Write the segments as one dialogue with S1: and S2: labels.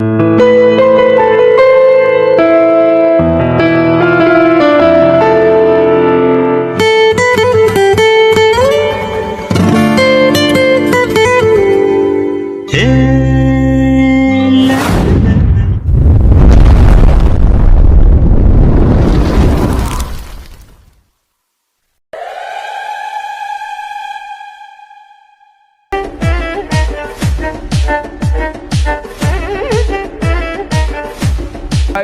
S1: you.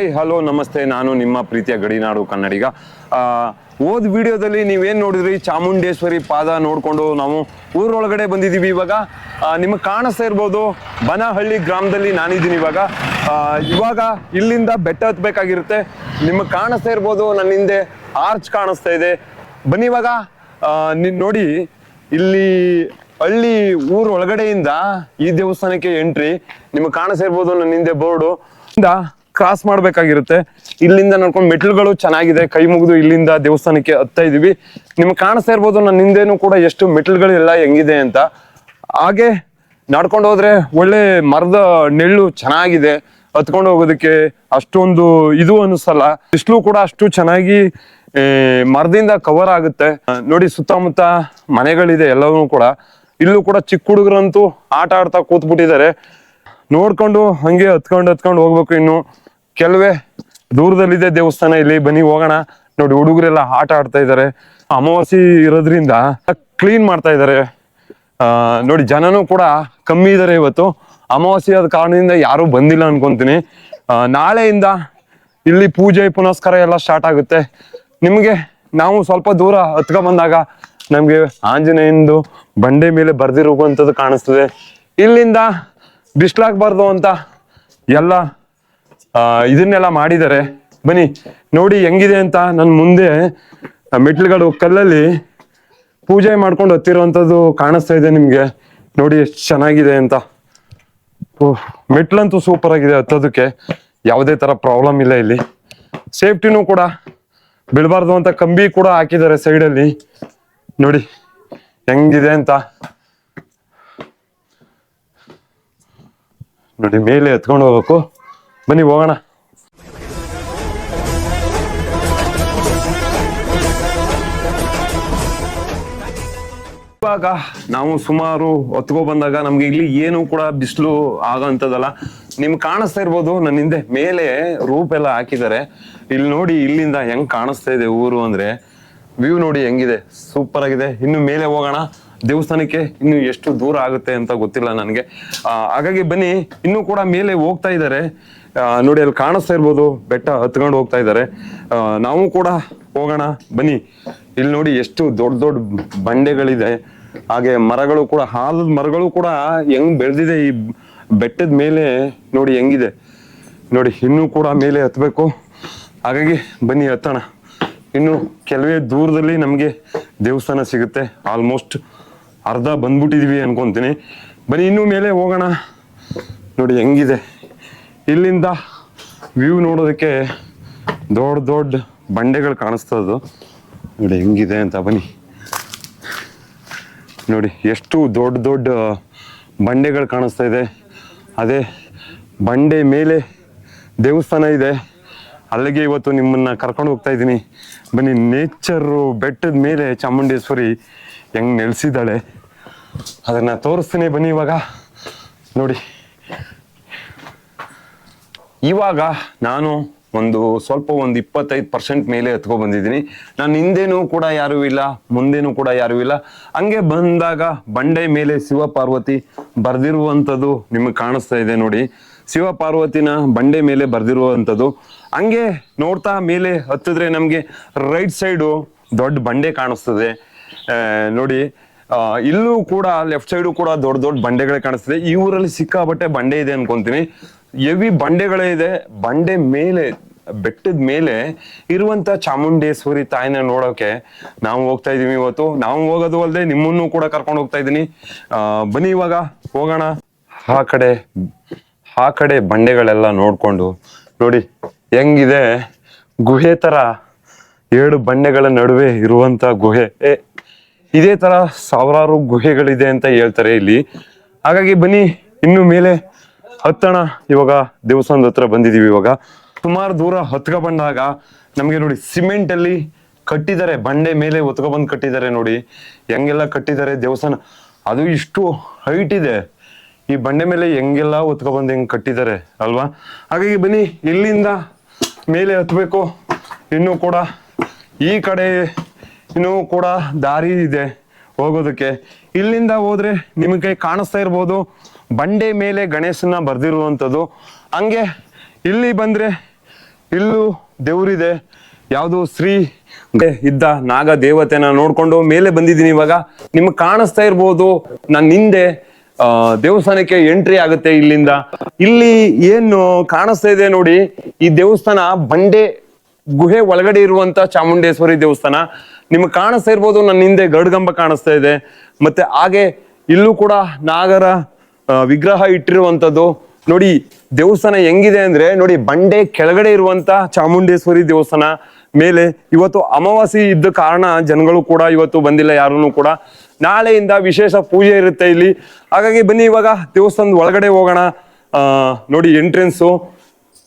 S1: Hi hello ನಮಸ್ತೆ. ನಾನು ನಿಮ್ಮ ಪ್ರೀತಿಯ ಗಡಿನಾಡು ಕನ್ನಡಿಗ. ಹೋದ್ ವಿಡಿಯೋದಲ್ಲಿ ನೀವೇನು ನೋಡಿದ್ರಿ? ಚಾಮುಂಡೇಶ್ವರಿ ಪಾದ ನೋಡಿಕೊಂಡು ನಾವು ಊರೊಳಗಡೆ ಬಂದಿದ್ದೀವಿ ಇವಾಗ. ನಿಮಗೆ ಕಾಣಿಸ್ತಾ ಇರ್ಬೋದು, ಬನಹಳ್ಳಿ ಗ್ರಾಮದಲ್ಲಿ ನಾನಿದ್ದೀನಿ ಇವಾಗ. ಇವಾಗ ಇಲ್ಲಿಂದ ಬೆಟ್ಟ ಹತ್ಬೇಕಾಗಿರುತ್ತೆ. ನಿಮಗೆ ಕಾಣಿಸ್ತಾ ಇರ್ಬೋದು ನನ್ನ ಹಿಂದೆ ಆರ್ಚ್ ಕಾಣಿಸ್ತಾ ಇದೆ. ಬನ್ನಿ ಇವಾಗ. ನೋಡಿ, ಇಲ್ಲಿ ಹಳ್ಳಿ ಊರೊಳಗಡೆಯಿಂದ ಈ ದೇವಸ್ಥಾನಕ್ಕೆ ಎಂಟ್ರಿ ನಿಮಗೆ ಕಾಣಿಸ್ತಾ ಇರ್ಬೋದು ನನ್ನ ಹಿಂದೆ ಬೋರ್ಡು. ಕ್ರಾಸ್ ಮಾಡ್ಬೇಕಾಗಿರುತ್ತೆ. ಇಲ್ಲಿಂದ ನೋಡ್ಕೊಂಡು ಮೆಟ್ಲುಗಳು ಚೆನ್ನಾಗಿದೆ. ಕೈ ಮುಗಿದು ಇಲ್ಲಿಂದ ದೇವಸ್ಥಾನಕ್ಕೆ ಹತ್ತಾ ಇದೀವಿ. ನಿಮ್ಗೆ ಕಾಣಿಸ್ತಾ ಇರ್ಬೋದು, ನನ್ನ ಹಿಂದೆನೂ ಕೂಡ ಎಷ್ಟು ಮೆಟ್ಲುಗಳೆಲ್ಲ ಹೆಂಗಿದೆ ಅಂತ. ಹಾಗೆ ನಡ್ಕೊಂಡು ಹೋದ್ರೆ ಒಳ್ಳೆ ಮರದ ನೆಳ್ಳು ಚೆನ್ನಾಗಿದೆ. ಹತ್ಕೊಂಡು ಹೋಗೋದಕ್ಕೆ ಅಷ್ಟೊಂದು ಇದು ಅನಿಸಲ್ಲ. ಇಷ್ಟು ಕೂಡ ಅಷ್ಟು ಚೆನ್ನಾಗಿ ಮರದಿಂದ ಕವರ್ ಆಗುತ್ತೆ. ನೋಡಿ ಸುತ್ತಮುತ್ತ ಮನೆಗಳಿದೆ ಎಲ್ಲವೂ ಕೂಡ. ಇಲ್ಲೂ ಕೂಡ ಚಿಕ್ಕ ಹುಡುಗರಂತೂ ಆಟ ಆಡ್ತಾ ಕೂತ್ಬಿಟ್ಟಿದ್ದಾರೆ. ನೋಡ್ಕೊಂಡು ಹಂಗೆ ಹತ್ಕೊಂಡು ಹತ್ಕೊಂಡು ಹೋಗ್ಬೇಕು ಇನ್ನು. ಕೆಲವೇ ದೂರದಲ್ಲಿದೆ ದೇವಸ್ಥಾನ ಇಲ್ಲಿ, ಬನ್ನಿ ಹೋಗೋಣ. ನೋಡಿ ಹುಡುಗರೆಲ್ಲ ಆಟ ಆಡ್ತಾ ಇದ್ದಾರೆ. ಅಮಾವಾಸ್ಯೆ ಇರೋದ್ರಿಂದ ಕ್ಲೀನ್ ಮಾಡ್ತಾ ಇದ್ದಾರೆ. ನೋಡಿ ಜನನೂ ಕೂಡ ಕಮ್ಮಿ ಇದ್ದಾರೆ ಇವತ್ತು. ಅಮಾವಾಸ್ಯ ಆದ ಕಾರಣದಿಂದ ಯಾರು ಬಂದಿಲ್ಲ ಅನ್ಕೊಂತೀನಿ. ನಾಳೆಯಿಂದ ಇಲ್ಲಿ ಪೂಜೆ, ಪುನಸ್ಕಾರ ಎಲ್ಲ ಸ್ಟಾರ್ಟ್ ಆಗುತ್ತೆ. ನಿಮಗೆ ನಾವು ಸ್ವಲ್ಪ ದೂರ ಹತ್ಕೊಂಬಂದಾಗ ಬಂದಾಗ ನಮ್ಗೆ ಆಂಜನೇಯಂದು ಬಂಡೆ ಮೇಲೆ ಬರ್ದಿರುವಂಥದ್ದು ಕಾಣಿಸ್ತದೆ. ಇಲ್ಲಿಂದ ಬಿಸ್ಲಾಗಬಾರ್ದು ಅಂತ ಎಲ್ಲ ಇದನ್ನೆಲ್ಲ ಮಾಡಿದ್ದಾರೆ ಬನ್ನಿ, ನೋಡಿ ಹೆಂಗಿದೆ ಅಂತ ನನ್ನ ಮುಂದೆ ಮೆಟ್ಲುಗಳು ಕಲ್ಲಲ್ಲಿ ಪೂಜೆ ಮಾಡ್ಕೊಂಡು ಹತ್ತಿರುವಂಥದ್ದು ಕಾಣಿಸ್ತಾ ಇದೆ ನಿಮಗೆ. ನೋಡಿ ಎಷ್ಟು ಚೆನ್ನಾಗಿದೆ ಅಂತ. ಮೆಟ್ಲಂತೂ ಸೂಪರ್ ಆಗಿದೆ ಹತ್ತೋದಕ್ಕೆ. ಯಾವುದೇ ತರ ಪ್ರಾಬ್ಲಮ್ ಇಲ್ಲ ಇಲ್ಲಿ. ಸೇಫ್ಟಿನೂ ಕೂಡ ಬೀಳಬಾರ್ದು ಅಂತ ಕಂಬಿ ಕೂಡ ಹಾಕಿದ್ದಾರೆ ಸೈಡಲ್ಲಿ ನೋಡಿ, ಹೆಂಗಿದೆ ಅಂತ. ನೋಡಿ, ಮೇಲೆ ಎತ್ಕೊಂಡು ಹೋಗ್ಬೇಕು. ಬನ್ನಿ ಹೋಗೋಣ. ಇವಾಗ ನಾವು ಸುಮಾರು ಹೊತ್ಕೊ ಬಂದಾಗ ನಮ್ಗೆ ಇಲ್ಲಿ ಏನು ಕೂಡ ಬಿಸಿಲು ಆಗೋಂಥದ್ದಲ್ಲ. ನಿಮ್ಗೆ ಕಾಣಿಸ್ತಾ ಇರ್ಬೋದು, ನನ್ನ ಹಿಂದೆ ಮೇಲೆ ರೂಪ್ ಎಲ್ಲ ಹಾಕಿದ್ದಾರೆ. ಇಲ್ಲಿ ನೋಡಿ ಇಲ್ಲಿಂದ ಹೆಂಗ್ ಕಾಣಿಸ್ತಾ ಇದೆ ಊರು ಅಂದ್ರೆ. ವ್ಯೂ ನೋಡಿ ಹೆಂಗಿದೆ ಸೂಪರ್ ಆಗಿದೆ. ಇನ್ನು ಮೇಲೆ ಹೋಗೋಣ. ದೇವಸ್ಥಾನಕ್ಕೆ ಇನ್ನು ಎಷ್ಟು ದೂರ ಆಗುತ್ತೆ ಅಂತ ಗೊತ್ತಿಲ್ಲ ನನಗೆ. ಹಾಗಾಗಿ ಬನ್ನಿ, ಇನ್ನೂ ಕೂಡ ಮೇಲೆ ಹೋಗ್ತಾ ಇದ್ದಾರೆ. ನೋಡಿ, ಅಲ್ಲಿ ಕಾಣಿಸ್ತಾ ಇರ್ಬೋದು. ಬೆಟ್ಟ ಹತ್ಕೊಂಡು ಹೋಗ್ತಾ ಇದ್ದಾರೆ. ನಾವು ಕೂಡ ಹೋಗೋಣ, ಬನ್ನಿ. ಇಲ್ಲಿ ನೋಡಿ, ಎಷ್ಟು ದೊಡ್ಡ ದೊಡ್ಡ ಬಂಡೆಗಳಿದೆ. ಹಾಗೆ ಮರಗಳು ಕೂಡ, ಹಾಲದ ಮರಗಳು ಕೂಡ ಹೆಂಗ್ ಬೆಳೆದಿದೆ ಈ ಬೆಟ್ಟದ ಮೇಲೆ. ನೋಡಿ, ಹೆಂಗಿದೆ. ನೋಡಿ, ಇನ್ನೂ ಕೂಡ ಮೇಲೆ ಹತ್ಬೇಕು. ಹಾಗಾಗಿ ಬನ್ನಿ, ಹತ್ತೋಣ. ಇನ್ನು ಕೆಲವೇ ದೂರದಲ್ಲಿ ನಮಗೆ ದೇವಸ್ಥಾನ ಸಿಗುತ್ತೆ. ಆಲ್ಮೋಸ್ಟ್ ಅರ್ಧ ಬಂದ್ಬಿಟ್ಟಿದೀವಿ ಅನ್ಕೊಂತೀನಿ. ಬನ್ನಿ, ಇನ್ನೂ ಮೇಲೆ ಹೋಗೋಣ. ನೋಡಿ, ಹೆಂಗಿದೆ. ಇಲ್ಲಿಂದ ವ್ಯೂ ನೋಡೋದಕ್ಕೆ ದೊಡ್ಡ ದೊಡ್ಡ ಬಂಡೆಗಳು ಕಾಣಿಸ್ತದ್ದು ನೋಡಿ ಹೆಂಗಿದೆ ಅಂತ ಬನ್ನಿ. ನೋಡಿ ಎಷ್ಟು ದೊಡ್ಡ ದೊಡ್ಡ ಬಂಡೆಗಳು ಕಾಣಿಸ್ತಾ ಇದೆ. ಅದೇ ಬಂಡೆ ಮೇಲೆ ದೇವಸ್ಥಾನ ಇದೆ. ಅಲ್ಲಿಗೆ ಇವತ್ತು ನಿಮ್ಮನ್ನ ಕರ್ಕೊಂಡು ಹೋಗ್ತಾ ಇದ್ದೀನಿ. ಬನ್ನಿ ನೇಚರು ಬೆಟ್ಟದ ಮೇಲೆ ಚಾಮುಂಡೇಶ್ವರಿ ಹೆಂಗ್ ನೆಲೆಸಿದ್ದಾಳೆ. ಅದನ್ನ ತೋರಿಸ್ತೀನಿ ಬನ್ನಿ ಇವಾಗ. ನೋಡಿ. ಇವಾಗ ನಾನು ಒಂದು ಸ್ವಲ್ಪ ಒಂದು ಇಪ್ಪತ್ತೈದು ಪರ್ಸೆಂಟ್ ಮೇಲೆ ಎತ್ಕೊ ಬಂದಿದ್ದೀನಿ. ನಾನು ಹಿಂದೆನೂ ಕೂಡ ಯಾರೂ ಇಲ್ಲ, ಮುಂದೆನೂ ಕೂಡ ಯಾರೂ ಇಲ್ಲ. ಹಂಗೆ ಬಂದಾಗ ಬಂಡೆ ಮೇಲೆ ಶಿವ ಪಾರ್ವತಿ ಬರೆದಿರುವಂಥದ್ದು ನಿಮಗೆ ಕಾಣಿಸ್ತಾ ಇದೆ ನೋಡಿ. ಶಿವ ಪಾರ್ವತಿನ ಬಂಡೆ ಮೇಲೆ ಬರೆದಿರುವಂಥದ್ದು. ಹಂಗೆ ನೋಡ್ತಾ ಮೇಲೆ ಹತ್ತಿದ್ರೆ ನಮಗೆ ರೈಟ್ ಸೈಡು ದೊಡ್ಡ ಬಂಡೆ ಕಾಣಿಸ್ತದೆ. ನೋಡಿ ಇಲ್ಲೂ ಕೂಡ, ಲೆಫ್ಟ್ ಸೈಡು ಕೂಡ ದೊಡ್ಡ ದೊಡ್ಡ ಬಂಡೆಗಳೇ ಕಾಣಿಸ್ತದೆ. ಈ ಊರಲ್ಲಿ ಸಿಕ್ಕಾಬಟ್ಟೆ ಬಂಡೆ ಇದೆ ಅನ್ಕೊಂತೀನಿ. ಎವಿ ಬಂಡೆಗಳೇ ಇದೆ. ಬಂಡೆ ಮೇಲೆ, ಬೆಟ್ಟದ ಮೇಲೆ ಇರುವಂತ ಚಾಮುಂಡೇಶ್ವರಿ ತಾಯಿನ ನೋಡೋಕೆ ನಾವು ಹೋಗ್ತಾ ಇದೀವಿ ಇವತ್ತು. ನಾವು ಹೋಗೋದು ಅಲ್ಲದೆ ನಿಮ್ಮನ್ನು ಕೂಡ ಕರ್ಕೊಂಡು ಹೋಗ್ತಾ ಇದ್ದೀನಿ. ಬನ್ನಿ ಇವಾಗ, ಹೋಗೋಣ. ಆ ಕಡೆ ಆ ಕಡೆ ಬಂಡೆಗಳೆಲ್ಲ ನೋಡ್ಕೊಂಡು, ನೋಡಿ, ಹೆಂಗಿದೆ? ಗುಹೆ ತರ ಏಳು ಬಂಡೆಗಳ ನಡುವೆ ಇರುವಂತ ಗುಹೆ. ಇದೇ ತರ ಸಾವಿರಾರು ಗುಹೆಗಳಿದೆ ಅಂತ ಹೇಳ್ತಾರೆ ಇಲ್ಲಿ. ಹಾಗಾಗಿ ಬನ್ನಿ, ಇನ್ನು ಮೇಲೆ ಹತ್ತಣ ಇವಾಗ ದೇವಸ್ಥಾನದ ಹತ್ರ ಬಂದಿದೀವಿ ಇವಾಗ. ಸುಮಾರು ದೂರ ಹತ್ಕ ಬಂದಾಗ ನಮಗೆ ನೋಡಿ ಸಿಮೆಂಟ್ ಅಲ್ಲಿ ಕಟ್ಟಿದ್ದಾರೆ, ಬಂಡೆ ಮೇಲೆ ಬಂದು ಕಟ್ಟಿದ್ದಾರೆ ನೋಡಿ. ಹೆಂಗೆಲ್ಲ ಕಟ್ಟಿದ್ದಾರೆ ದೇವಸ್ಥಾನ. ಅದು ಇಷ್ಟು ಹೈಟ್ ಇದೆ. ಈ ಬಂಡೆ ಮೇಲೆ ಹೆಂಗೆಲ್ಲ ಬಂದು ಹೆಂಗ್ ಕಟ್ಟಿದ್ದಾರೆ ಅಲ್ವಾ? ಹಾಗಾಗಿ ಬನ್ನಿ, ಇಲ್ಲಿಂದ ಮೇಲೆ ಹತ್ಬೇಕು. ಇನ್ನು ಕೂಡ ಈ ಕಡೆ ಇನ್ನೂ ಕೂಡ ದಾರಿ ಇದೆ. ಹೋಗೋದಕ್ಕೆ. ಇಲ್ಲಿಂದ ಹೋದ್ರೆ ನಿಮಗೆ ಕಾಣಿಸ್ತಾ ಇರ್ಬೋದು. ಬಂಡೆ ಮೇಲೆ ಗಣೇಶನ ಬರ್ದಿರುವಂಥದ್ದು. ಹಂಗೆ ಇಲ್ಲಿ ಬಂದ್ರೆ ಇಲ್ಲೂ ದೇವರಿದೆ. ಯಾವುದು ಶ್ರೀ ಇದ್ದ ನಾಗ ದೇವತೆನ ನೋಡ್ಕೊಂಡು ಮೇಲೆ ಬಂದಿದ್ದೀನಿ ಇವಾಗ. ನಿಮ್ಗೆ ಕಾಣಿಸ್ತಾ ಇರ್ಬೋದು. ನನ್ನ ಹಿಂದೆ ದೇವಸ್ಥಾನಕ್ಕೆ ಎಂಟ್ರಿ ಆಗುತ್ತೆ ಇಲ್ಲಿಂದ. ಇಲ್ಲಿ ಏನು ಕಾಣಿಸ್ತಾ ಇದೆ ನೋಡಿ, ಈ ದೇವಸ್ಥಾನ ಬಂಡೆ ಗುಹೆ ಒಳಗಡೆ ಇರುವಂತ ಚಾಮುಂಡೇಶ್ವರಿ ದೇವಸ್ಥಾನ. ನಿಮ್ಗೆ ಕಾಣಿಸ್ತಾ ಇರ್ಬೋದು, ನನ್ನ ಹಿಂದೆ ಗಡ್ಗಂಬ ಕಾಣಿಸ್ತಾ ಇದೆ. ಮತ್ತೆ ಹಾಗೆ ಇಲ್ಲೂ ಕೂಡ ನಾಗರ ವಿಗ್ರಹ ಇಟ್ಟಿರುವಂಥದ್ದು. ನೋಡಿ, ದೇವಸ್ಥಾನ ಹೆಂಗಿದೆ ಅಂದ್ರೆ, ನೋಡಿ, ಬಂಡೆ ಕೆಳಗಡೆ ಇರುವಂತ ಚಾಮುಂಡೇಶ್ವರಿ ದೇವಸ್ಥಾನ. ಮೇಲೆ ಇವತ್ತು ಅಮಾವಾಸ್ಯೆ ಇದ್ದ ಕಾರಣ ಜನಗಳು ಕೂಡ ಇವತ್ತು ಬಂದಿಲ್ಲ ಯಾರೂ ಕೂಡ. ನಾಳೆಯಿಂದ ವಿಶೇಷ ಪೂಜೆ ಇರುತ್ತೆ ಇಲ್ಲಿ. ಹಾಗಾಗಿ ಬನ್ನಿ, ಇವಾಗ ದೇವಸ್ಥಾನದ ಒಳಗಡೆ ಹೋಗೋಣ. ನೋಡಿ ಎಂಟ್ರೆನ್ಸು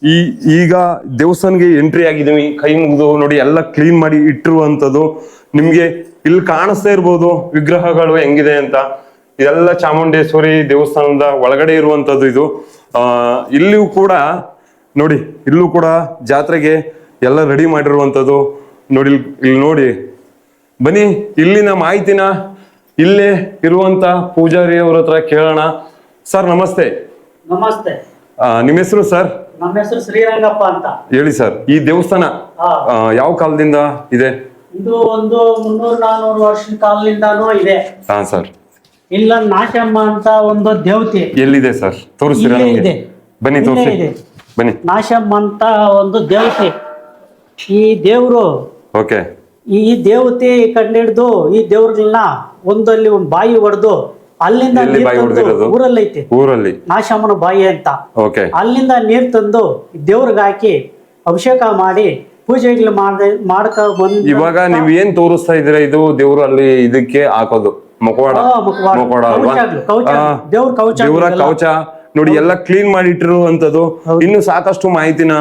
S1: ಈ ಈಗ ದೇವಸ್ಥಾನಗೆ ಎಂಟ್ರಿ ಆಗಿದ್ದೀವಿ ಕೈ ಮುಗಿದು ನೋಡಿ ಎಲ್ಲ ಕ್ಲೀನ್ ಮಾಡಿ ಇಟ್ಟಿರುವಂಥದ್ದು. ನಿಮ್ಗೆ ಇಲ್ಲಿ ಕಾಣಿಸ್ತಾ ಇರ್ಬೋದು ವಿಗ್ರಹಗಳು ಹೆಂಗಿದೆ ಅಂತ. ಇದೆಲ್ಲ ಚಾಮುಂಡೇಶ್ವರಿ ದೇವಸ್ಥಾನದ ಒಳಗಡೆ ಇರುವಂತದ್ದು ಇದು. ಆ ಇಲ್ಲಿಯೂ ಕೂಡ ನೋಡಿ ಇಲ್ಲೂ ಕೂಡ ಜಾತ್ರೆಗೆ ಎಲ್ಲ ರೆಡಿ ಮಾಡಿರುವಂಥದ್ದು. ನೋಡಿ ಇಲ್ಲಿ- ಇಲ್ಲಿ ನೋಡಿ. ಬನ್ನಿ ಇಲ್ಲಿನ ಮಾಹಿತಿನ ಇಲ್ಲೇ ಇರುವಂತ ಪೂಜಾರಿ ಅವ್ರ ಹತ್ರ ಕೇಳೋಣ. ಸರ್ ನಮಸ್ತೆ.
S2: ನಮಸ್ತೆ.
S1: ನಿಮ್ಮ ಹೆಸರು ಸರ್?
S2: ನಮ್ಮ ಹೆಸರು ಶ್ರೀರಂಗಪ್ಪ ಅಂತ.
S1: ಹೇಳಿ ಸರ್ ಈ ದೇವಸ್ಥಾನ ಯಾವ ಕಾಲದಿಂದ ಇದೆ?
S2: ಇದು ಒಂದು ಮುನ್ನೂರು ನಾನೂರು ವರ್ಷದ ಕಾಲದಿಂದಾನು ಇದೆ.
S1: ಹಾ ಸರ್.
S2: ಇಲ್ಲ ನಾಶಮ್ಮ ಅಂತ ಒಂದು ದೇವತೆ.
S1: ಎಲ್ಲಿದೆ ಸರ್? ತೋರಿಸ್ತೀರಾ
S2: ಇಲ್ಲೇ
S1: ನಮ್ಗೆ?
S2: ಇದೆ.
S1: ಬನ್ನಿ
S2: ಇಲ್ಲೇ
S1: ತೋರಿಸಿ.
S2: ಇದೆ.
S1: ಬನ್ನಿ.
S2: ನಾಶಮ್ಮ ಅಂತ ಒಂದು ದೇವತೆ. ಈ ದೇವರು
S1: ಓಕೆ.
S2: ಈ ದೇವತೆ ಕಂಡಿಡ್ದು ಈ ದೇವ್ರನ್ನ ಒಂದಲ್ಲಿ ಒಂದು ಬಾಯಿ ಹೊಡೆದು ಅಲ್ಲಿಂದ ಊರಲ್ಲೈತಿ.
S1: ಊರಲ್ಲಿ.
S2: ನಾಶಮ್ಮನ ಬಾಯಿ ಅಂತ.
S1: ಓಕೆ.
S2: ಅಲ್ಲಿಂದ ನೀರ್ ತಂದು ದೇವ್ರಿಗೆ ಹಾಕಿ ಅಭಿಷೇಕ ಮಾಡಿ ಪೂಜೆಗಳು ಮಾಡ್ತಾ ಮಾಡ್ಕ ಬಂದು
S1: ಇವಾಗ ನೀವ್ ಏನ್ ತೋರಿಸ್ತಾ ಇದೀರ ಇದು ದೇವ್ರು ಅಲ್ಲಿ ಇದಕ್ಕೆ ಹಾಕೋದು. ಮುಖವಾಡ.
S2: ಮುಖವಾಡ. ದೇವ್ರ ಕವಚ
S1: ದೇವ್ರ. ಕವಚ ನೋಡಿ ಎಲ್ಲ ಕ್ಲೀನ್ ಮಾಡಿ
S2: ಅಂತದ್ದು.
S1: ಇನ್ನು ಸಾಕಷ್ಟು ಮಾಹಿತಿನ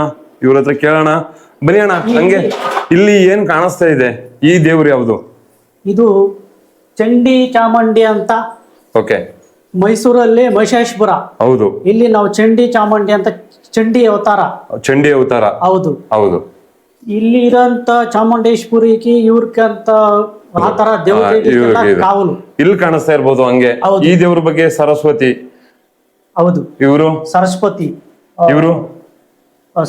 S1: ಇವ್ರ ಹತ್ರ ಕೇಳೋಣ. ಬನ್ನಿ ಅಣ್ಣ ಹಂಗೆ ಇಲ್ಲಿ ಏನ್ ಕಾಣಿಸ್ತಾ ಇದೆ? ಈ ದೇವ್ರು ಯಾವ್ದು?
S2: ಇದು ಚಂಡಿ ಚಾಮುಂಡಿ ಅಂತ
S1: ಓಕೆ
S2: ಮೈಸೂರಲ್ಲಿ ಮಹಿಷಾಸುರ.
S1: ಹೌದು.
S2: ಇಲ್ಲಿ ನಾವು ಚಂಡಿ ಚಾಮುಂಡಿ ಅಂತ ಚಂಡಿ ಅವತಾರ.
S1: ಚಂಡಿ ಅವತಾರ.
S2: ಹೌದು.
S1: ಹೌದು.
S2: ಇಲ್ಲಿ ಇರೋಂತ ಚಾಮುಂಡೇಶ್ವರಿಗೆ ಇವ್ರಕ್ಕಂತ
S1: ಆತರ ಇದು.
S2: ಕಾವಲು.
S1: ಇಲ್ಲಿ ಕಾಣಿಸ್ತಾ ಇರ್ಬೋದು ಹಂಗೆ. ಈ ದೇವ್ರ ಬಗ್ಗೆ ಸರಸ್ವತಿ.
S2: ಹೌದು.
S1: ಇವರು?
S2: ಸರಸ್ವತಿ
S1: ಇವರು?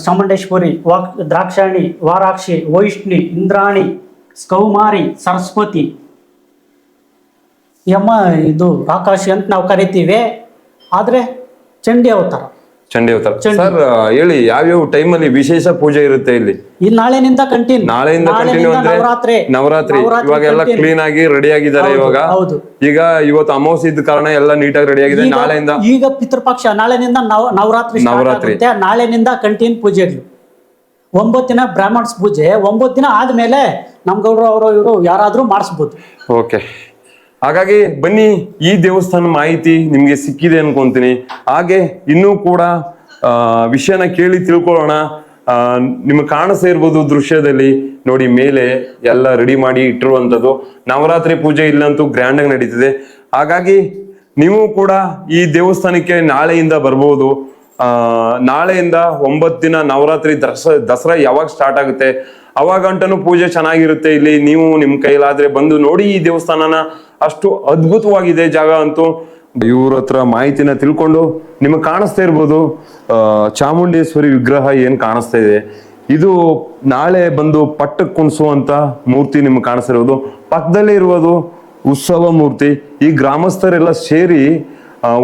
S2: ಚಾಮುಂಡೇಶ್ವರಿ ವಾಕ್ ದ್ರಾಕ್ಷಾಣಿ ವಾರಾಕ್ಷಿ ವೈಷ್ಣಿ ಇಂದ್ರಾಣಿ ಸ್ಕೌಮಾರಿ ಸರಸ್ವತಿ. ಯಮ್ಮ ಇದು ಆಕಾಶಿ ಅಂತ ನಾವು ಕರಿತೀವಿ. ಆದ್ರೆ ಚಂಡಿ ಅವತಾರ.
S1: ಚಂಡಿ ಅವತಾರ. ಸರ್ ಹೇಳಿ ಯಾವ್ಯಾವ ಅಲ್ಲಿ ವಿಶೇಷ ಪೂಜೆ ಇರುತ್ತೆ ಇಲ್ಲಿ?
S2: ನಾಳೆನಿಂದ ಕಂಟಿನ್ಯೂ
S1: ನಾಳೆಯಿಂದ ಕಂಟಿನ್ಯೂ ಅಂದ್ರೆ
S2: ನವರಾತ್ರಿ.
S1: ನವರಾತ್ರಿ. ಇವಾಗ ಎಲ್ಲ ಕ್ಲೀನ್ ಆಗಿ ರೆಡಿ ಆಗಿದ್ದಾರೆ ಇವಾಗ.
S2: ಹೌದು.
S1: ಈಗ ಇವತ್ತು ಅಮಾವಾಸ್ಯೆ ಇದ್ದ ಕಾರಣ ಎಲ್ಲ ನೀಟಾಗಿ ರೆಡಿ ಆಗಿದೆ. ನಾಳೆಯಿಂದ
S2: ಈಗ ಪಿತೃಪಕ್ಷ ನಾಳೆನಿಂದ ನವ ನವರಾತ್ರಿ
S1: ನವರಾತ್ರಿ.
S2: ನಾಳೆನಿಂದ ಕಂಟಿನ್ಯೂ ಪೂಜೆಗಳು ಒಂಬತ್ತು ದಿನ ಬ್ರಾಹ್ಮಣ್ಸ್ ಪೂಜೆ. ಒಂಬತ್ತು ದಿನ ಆದ್ಮೇಲೆ ಗೌಡ್ರು ಅವರು ಇವರು ಯಾರಾದ್ರೂ ಮಾಡಿಸ್ಬೋದು.
S1: ಓಕೆ ಹಾಗಾಗಿ ಬನ್ನಿ ಈ ದೇವಸ್ಥಾನ ಮಾಹಿತಿ ನಿಮ್ಗೆ ಸಿಕ್ಕಿದೆ ಅನ್ಕೊಂತೀನಿ. ಹಾಗೆ ಇನ್ನೂ ಕೂಡ ವಿಷಯನ ಕೇಳಿ ತಿಳ್ಕೊಳ್ಳೋಣ. ನಿಮಗೆ ಕಾಣಿಸ್ತಾ ಇರ್ಬೋದು ದೃಶ್ಯದಲ್ಲಿ. ನೋಡಿ, ಮೇಲೆ ಎಲ್ಲ ರೆಡಿ ಮಾಡಿ ಇಟ್ಟಿರುವಂಥದ್ದು. ನವರಾತ್ರಿ ಪೂಜೆ ಇಲ್ಲಂತೂ ಗ್ರ್ಯಾಂಡ್ ಆಗಿ ನಡೀತಿದೆ. ಹಾಗಾಗಿ ನೀವು ಕೂಡ ಈ ದೇವಸ್ಥಾನಕ್ಕೆ ನಾಳೆಯಿಂದ ಬರ್ಬೋದು. ನಾಳೆಯಿಂದ ಒಂಬತ್ತು ದಿನ ನವರಾತ್ರಿ ದಸ ದಸರಾ ಯಾವಾಗ ಸ್ಟಾರ್ಟ್ ಆಗುತ್ತೆ? ಅವಾಗ ಪೂಜೆ ಚೆನ್ನಾಗಿರುತ್ತೆ ಇಲ್ಲಿ. ನೀವು ನಿಮ್ ಕೈಲಾದ್ರೆ ಬಂದು ನೋಡಿ ಈ ದೇವಸ್ಥಾನನ. ಅಷ್ಟು ಅದ್ಭುತವಾಗಿದೆ ಜಾಗ ಅಂತೂ. ಇವ್ರ ಹತ್ರ ಮಾಹಿತಿನ ತಿಳ್ಕೊಂಡು ನಿಮಗೆ ಕಾಣಿಸ್ತಾ ಇರ್ಬೋದು. ಚಾಮುಂಡೇಶ್ವರಿ ವಿಗ್ರಹ ಏನ್ ಕಾಣಿಸ್ತಾ ಇದೆ. ಇದು ನಾಳೆ ಬಂದು ಪಟ್ಟಕ್ಕೆ ಕುಣಿಸುವಂತ ಮೂರ್ತಿ ನಿಮ್ಗೆ ಕಾಣಿಸ್ತಾ ಇರೋದು ಪಕ್ಕದಲ್ಲೇ ಇರುವುದು ಉತ್ಸವ ಮೂರ್ತಿ. ಈ ಗ್ರಾಮಸ್ಥರೆಲ್ಲ ಸೇರಿ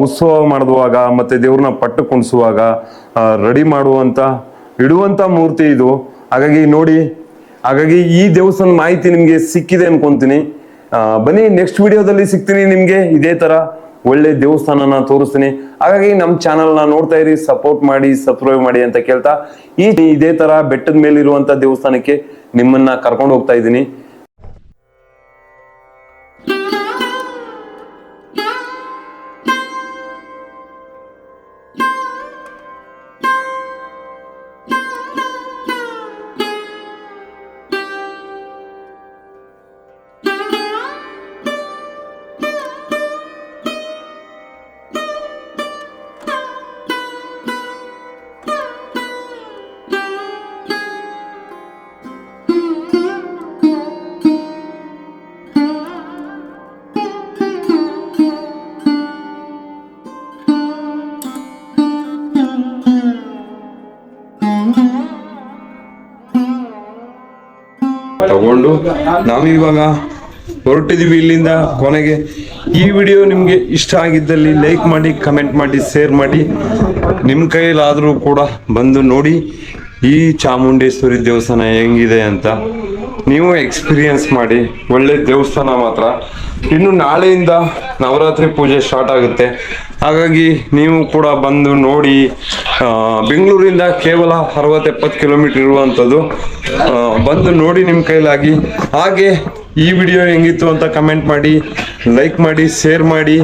S1: ಉತ್ಸವ ಮಾಡುವಾಗ ಮತ್ತೆ ದೇವ್ರನ್ನ ಪಟ್ಟು ಕುಣಿಸುವಾಗ ರೆಡಿ ಮಾಡುವಂತ ಇಡುವಂಥ ಮೂರ್ತಿ ಇದು. ಹಾಗಾಗಿ ನೋಡಿ, ಹಾಗಾಗಿ ಈ ದೇವಸ್ಥಾನ ಮಾಹಿತಿ ನಿಮಗೆ ಸಿಕ್ಕಿದೆ ಅನ್ಕೊಂತೀನಿ. ಬನ್ನಿ ನೆಕ್ಸ್ಟ್ ವಿಡಿಯೋದಲ್ಲಿ ಸಿಗ್ತೀನಿ ನಿಮಗೆ ಇದೇ ತರ ಒಳ್ಳೆ ದೇವಸ್ಥಾನನ ತೋರಿಸ್ತೀನಿ. ಹಾಗಾಗಿ ನಮ್ಮ ಚಾನಲ್ನ ನೋಡ್ತಾ ಇರಿ ಸಪೋರ್ಟ್ ಮಾಡಿ ಸಬ್ಸ್ಕ್ರೈಬ್ ಮಾಡಿ ಅಂತ ಕೇಳ್ತಾ, ಈ ಇದೇ ತರ ಬೆಟ್ಟದ ಮೇಲಿರುವಂಥ ದೇವಸ್ಥಾನಕ್ಕೆ ನಿಮ್ಮನ್ನ ಕರ್ಕೊಂಡು ಹೋಗ್ತಾ ಇದ್ದೀನಿ. ತಗೊಂಡು ನಾವಿವಾಗ ಹೊರಟಿದ್ದೀವಿ ಇಲ್ಲಿಂದ ಕೊನೆಗೆ. ಈ ವಿಡಿಯೋ ನಿಮಗೆ ಇಷ್ಟ ಆಗಿದ್ದಲ್ಲಿ ಲೈಕ್ ಮಾಡಿ ಕಮೆಂಟ್ ಮಾಡಿ ಶೇರ್ ಮಾಡಿ. ನಿಮ್ಮ ಕೈಲಾದರೂ ಕೂಡ ಬಂದು ನೋಡಿ ಈ ಚಾಮುಂಡೇಶ್ವರಿ ದೇವಸ್ಥಾನ ಹೆಂಗಿದೆ ಅಂತ. ನೀವು ಎಕ್ಸ್ಪೀರಿಯನ್ಸ್ ಮಾಡಿ, ಒಳ್ಳೆ ದೇವಸ್ಥಾನ ಮಾತ್ರ. ಇನ್ನು ನಾಳೆಯಿಂದ ನವರಾತ್ರಿ ಪೂಜೆ ಸ್ಟಾರ್ಟ್ ಆಗುತ್ತೆ. ಹಾಗಾಗಿ ನೀವು ಕೂಡ ಬಂದು ನೋಡಿ ಬೆಂಗಳೂರಿಂದ ಕೇವಲ ಅರವತ್ತು ಎಪ್ಪತ್ತು ಕಿಲೋಮೀಟರ್ ಇರುವಂಥದ್ದು ಬಂದು ನೋಡಿ ನಿಮ್ಮ ಕೈಲಾಗಿ. ಹಾಗೆ ಈ ವಿಡಿಯೋ ಹೆಂಗಿತ್ತು ಅಂತ ಕಮೆಂಟ್ ಮಾಡಿ ಲೈಕ್ ಮಾಡಿ ಶೇರ್ ಮಾಡಿ.